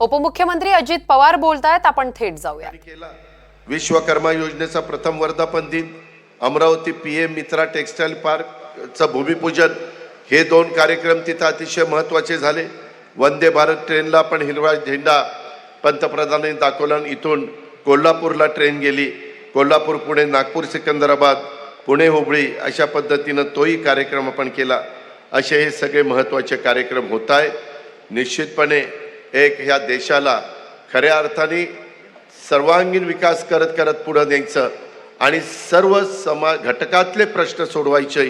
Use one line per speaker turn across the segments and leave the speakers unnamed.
उपमुख्यमंत्री अजित पवार बोलतायत आपण थेट जाऊया.
केला. विश्वकर्मा योजनेचा प्रथम वर्धापन दिन Amravati P M Mitra textile पार्कचं भूमिपूजन हे दोन कार्यक्रम तिथं अतिशय महत्त्वाचे झाले. वंदे भारत ट्रेनला पण हिरवा झेंडा पंतप्रधानांनी दाखवला आणि इथून कोल्हापूरला ट्रेन गेली. कोल्हापूर पुणे नागपूर सिकंदराबाद पुणे हुबळी अशा पद्धतीनं तोही कार्यक्रम आपण केला. असे हे सगळे महत्त्वाचे कार्यक्रम होत आहेत. निश्चितपणे एक ह्या देशाला खऱ्या अर्थाने सर्वांगीण विकास करत करत पुढं न्यायचं आणि सर्व समा घटकातले प्रश्न सोडवायचे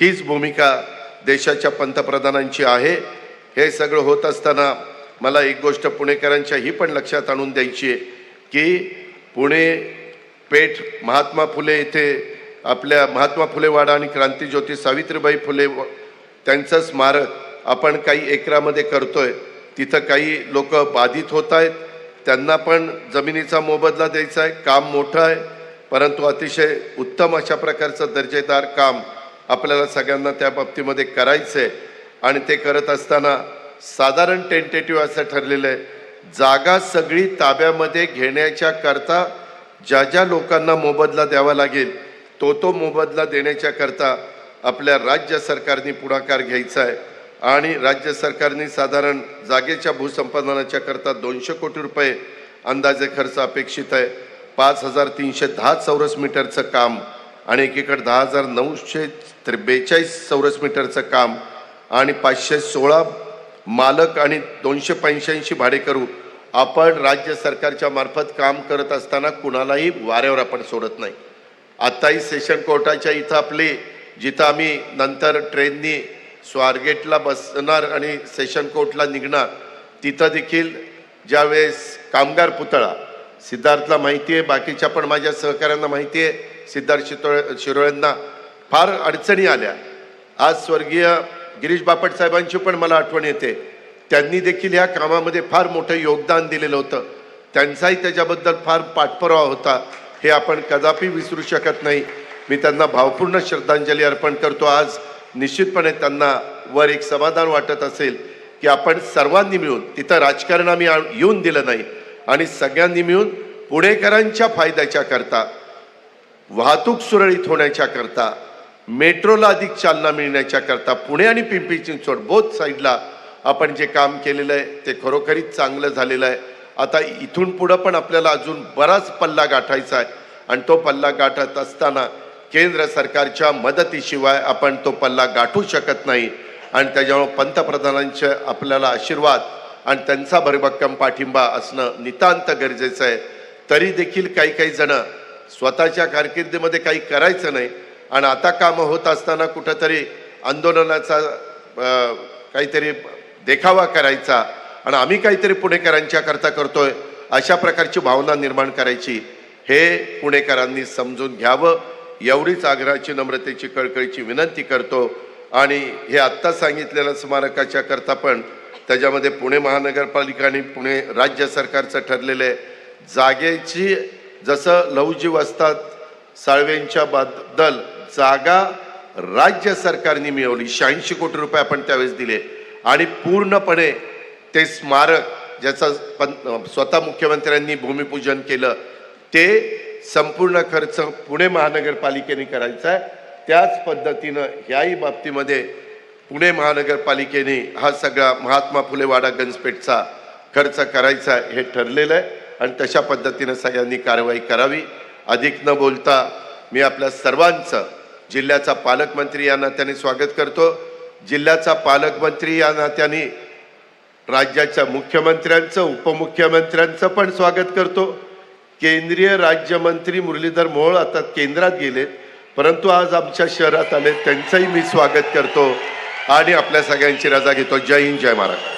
हीच भूमिका देशाच्या पंतप्रधानांची आहे. हे सगळं होत असताना मला एक गोष्ट पुणेकरांच्या ही पण लक्षात आणून द्यायची आहे की पुणे पेठ महात्मा फुले येथे आपल्या महात्मा फुले वाडा आणि क्रांतीज्योती सावित्रीबाई फुले त्यांचं स्मारक आपण काही एकरामध्ये करतोय. तिथं काही लोक बाधित होत आहेत. त्यांना पण जमिनीचा मोबदला द्यायचा आहे. काम मोठं आहे. परंतु अतिशय उत्तम अशा प्रकारचं दर्जेदार काम आपल्याला सगळ्यांना त्या बाबतीमध्ये करायचं आहे आणि ते करत असताना साधारण टेंटेटिव्ह असं ठरलेलं आहे. जागा सगळी ताब्यामध्ये घेण्याच्या करता ज्या ज्या लोकांना मोबदला द्यावा लागेल तो तो मोबदला देण्याच्या करता आपल्या राज्य सरकारने पुढाकार घ्यायचा आहे. आणि राज्य सरकारने साधारण जागेच्या भूसंपादनाच्या करता दोनशे कोटी रुपये अंदाजे खर्च अपेक्षित आहे. पाच हजार तीनशे दहा चौरस मीटरचं काम आणि एकीकडे दहा हजार नऊशे त्रे बेचाळीस चौरस मीटरचं काम आणि पाचशे सोळा मालक आणि दोनशे पंच्याऐंशी भाडेकरू आपण राज्य सरकारच्या मार्फत काम करत असताना कुणालाही वाऱ्यावर आपण सोडत नाही. आत्ताही सेशन कोर्टाच्या इथं आपली जिथं आम्ही नंतर ट्रेननी स्वारगेटला बसणार आणि सेशन कोर्टला निघणार तिथं देखील ज्यावेळेस कामगार पुतळा सिद्धार्थला माहिती आहे बाकीच्या पण माझ्या सहकाऱ्यांना माहिती आहे सिद्धार्थ शितोळ शिरोळ्यांना फार अडचणी आल्या. आज स्वर्गीय गिरीश बापट साहेबांची पण मला आठवण येते. त्यांनी देखील ह्या कामामध्ये फार मोठं योगदान दिलेलं होतं. त्यांचाही त्याच्याबद्दल फार पाठपुरावा होता हे आपण कदापि विसरू शकत नाही. मी त्यांना भावपूर्ण श्रद्धांजली अर्पण करतो. आज निश्चितपणे त्यांना वर एक समाधान वाटत असेल की आपण सर्वांनी मिळून तिथं राजकारण आम्ही येऊन दिलं नाही. आणि सगळ्यांनी मिळून पुणेकरांच्या फायद्याच्या करता वाहतूक सुरळीत होण्याच्या करता मेट्रोला अधिक चालना मिळण्याच्या करता पुणे आणि पिंपरी चिंचवड बोथ साईडला आपण जे काम केलेलं आहे ते खरोखरीच चांगलं झालेलं आहे. आता इथून पुढं पण आपल्याला अजून बराच पल्ला गाठायचा आहे. आणि तो पल्ला गाठत असताना केंद्र सरकारच्या मदतीशिवाय आपण तो पल्ला गाठू शकत नाही. आणि त्याच्यामुळे पंतप्रधानांचे आपल्याला आशीर्वाद आणि त्यांचा भरभक्कम पाठिंबा असणं नितांत गरजेचं आहे. तरी देखील काही काही जण स्वतःच्या कारकिर्दीमध्ये काही करायचं नाही. आणि आता कामं होत असताना कुठंतरी आंदोलनाचा काहीतरी देखावा करायचा. आणि आम्ही काहीतरी पुणेकरांच्या करता करतोय अशा प्रकारची भावना निर्माण करायची. हे पुणेकरांनी समजून घ्यावं. एवढीच आग्रहाची नम्रतेची कळकळीची विनंती करतो. आणि हे आत्ता सांगितलेल्या स्मारकाच्या करता पण त्याच्यामध्ये पुणे महानगरपालिका आणि पुणे राज्य सरकारचं ठरलेलं आहे. जागेची जसं लवजीव असतात साळवेंच्या बद्दल जागा राज्य सरकारने मिळवली. शहाऐंशी कोटी रुपये आपण त्यावेळेस दिले. आणि पूर्णपणे ते स्मारक ज्याचं पण स्वतः मुख्यमंत्र्यांनी भूमिपूजन केलं ते संपूर्ण खर्च पुणे महानगरपालिकेने करायचा आहे. त्याच पद्धतीनं ह्याही बाबतीमध्ये पुणे महानगरपालिकेने हा सगळा महात्मा फुले वाडा गंजपेठचा खर्च करायचा हे ठरलेलं आहे. आणि तशा पद्धतीनं सगळ्यांनी कारवाई करावी. अधिक न बोलता मी आपल्या सर्वांचं जिल्ह्याचा पालकमंत्री या नात्याने स्वागत करतो. जिल्ह्याचा पालकमंत्री या नात्याने राज्याच्या मुख्यमंत्र्यांचं उपमुख्यमंत्र्यांचं पण स्वागत करतो. केंद्रीय राज्यमंत्री मुरलीधर मोहोळ आता केंद्रात गेले परंतु आज आमच्या शहरात आले त्यांचंही मी स्वागत करतो आणि आपल्या सगळ्यांची रजा घेतो. जय हिंद जय महाराज